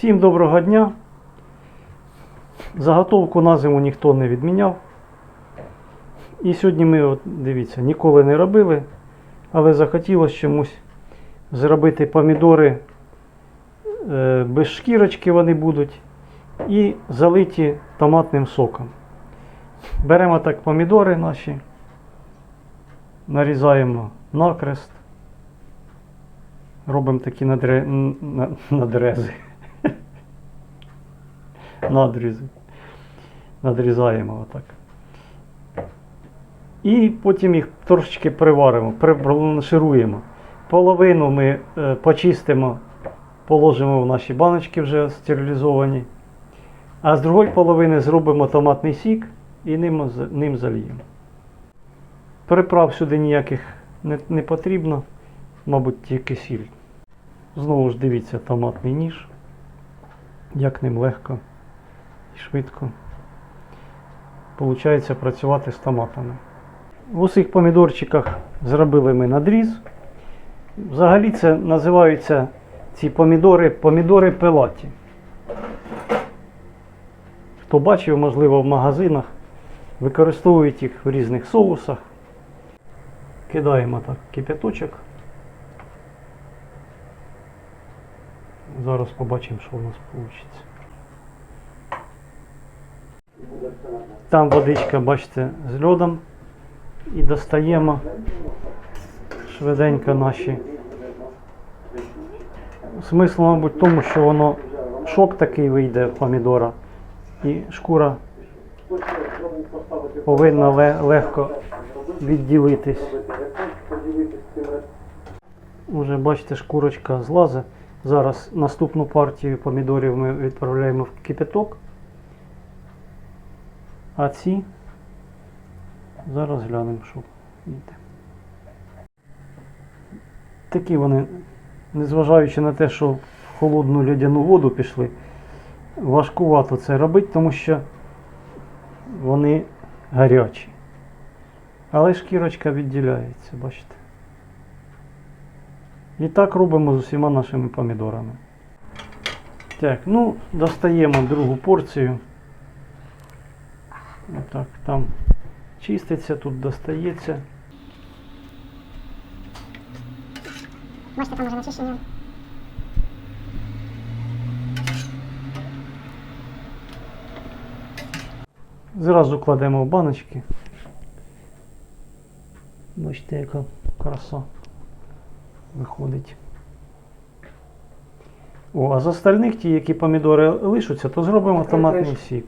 Всім доброго дня. Заготовку на зиму ніхто не відміняв. І сьогодні ми, от, дивіться, ніколи не робили, але захотілося чомусь зробити помідори е, без шкірочки вони будуть і залиті томатним соком. Беремо так помідори наші, нарізаємо накрест, робимо такі надре... надрези. Надрізи. Надрізаємо отак. І потім їх трошечки приваримо, прибланшируємо. Половину ми е, почистимо, положимо в наші баночки вже стерилізовані. А з другої половини зробимо томатний сік і ним, ним зальємо. Приправ сюди ніяких не, не потрібно, мабуть, тільки сіль. Знову ж дивіться томатний ніж, як ним легко і швидко. Получається працювати з томатами. В усіх помідорчиках зробили ми надріз. Взагалі це називаються ці помідори помідори пилаті. Хто бачив, можливо, в магазинах, використовують їх в різних соусах. Кидаємо так кипяточок. Зараз побачимо, що у нас вийде. Там водичка, бачите, з льодом. І достаємо швиденько наші. Смисл, мабуть, в тому, що воно шок такий вийде в помідора. І шкура повинна легко відділитись. Уже бачите, шкурочка злазить. Зараз наступну партію помідорів ми відправляємо в кипяток. А ці зараз глянемо, що йде. Такі вони, незважаючи на те, що в холодну льодяну воду пішли, важкувато це робити, тому що вони гарячі. Але шкірочка відділяється, бачите. І так робимо з усіма нашими помідорами. Так, ну, достаємо другу порцію. Отак, там чиститься, тут достається. Бачите, там вже начищення. Зразу кладемо в баночки. Бачите, яка краса виходить. О, а з остальних ті, які помідори лишаться, то зробимо томатний сік.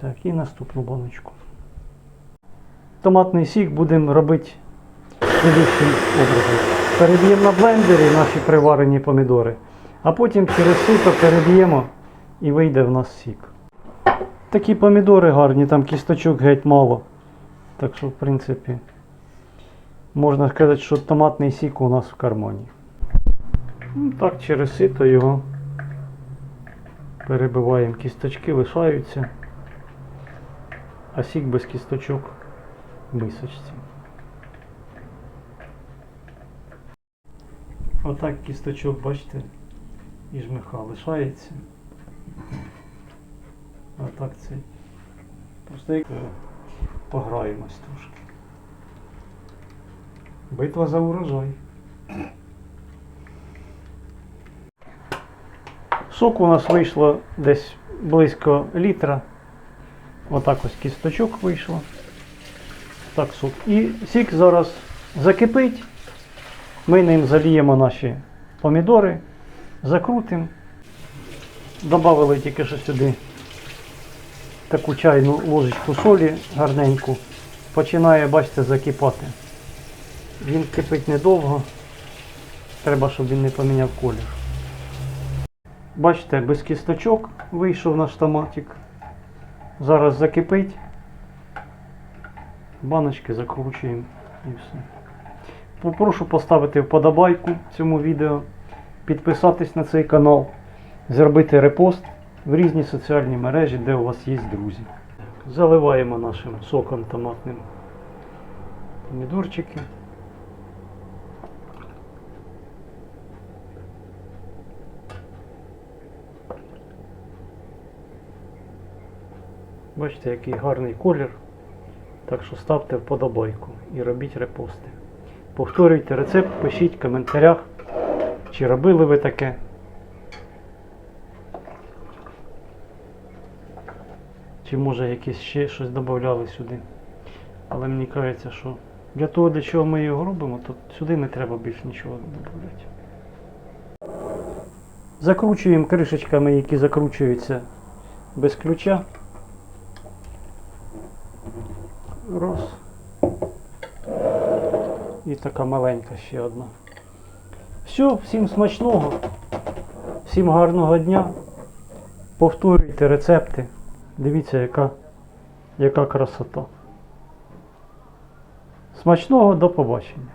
Так, і наступну баночку. Томатний сік будемо робити слідчим образом. Переб'ємо на блендері наші приварені помідори, а потім через сито переб'ємо і вийде в нас сік. Такі помідори гарні, там кісточок геть мало. Так що, в принципі, можна сказати, що томатний сік у нас в кармані. Ну, так, через сито його перебиваємо. Кісточки лишаються, а сік без кісточок в мисочці. Отак кісточок, бачите, і жмиха лишається. А так це. Просто як е, пограємось трошки. Битва за урожай. Соку у нас вийшло десь близько літра. Отак ось кісточок вийшло. Так, сок. І сік зараз закипить. Ми ним заліємо наші помідори, закрутимо. Добавили тільки що сюди таку чайну ложечку солі гарненьку. Починає, бачите, закипати. Він кипить недовго. Треба, щоб він не поміняв колір. Бачите, без кісточок вийшов наш томатик. Зараз закипить. Баночки закручуємо і все. Попрошу поставити вподобайку цьому відео, підписатись на цей канал, зробити репост в різні соціальні мережі, де у вас є друзі. Заливаємо нашим соком томатним помідорчики. Бачите, який гарний колір. Так що ставте вподобайку і робіть репости. Повторюйте рецепт, пишіть в коментарях, чи робили ви таке. Чи може якісь ще щось додавали сюди. Але мені кажеться, що для того, для чого ми його робимо, то сюди не треба більше нічого додавати. Закручуємо кришечками, які закручуються без ключа. Раз. І така маленька ще одна. Все, всім смачного, всім гарного дня. Повторюйте рецепти. Дивіться, яка, яка красота. Смачного до побачення.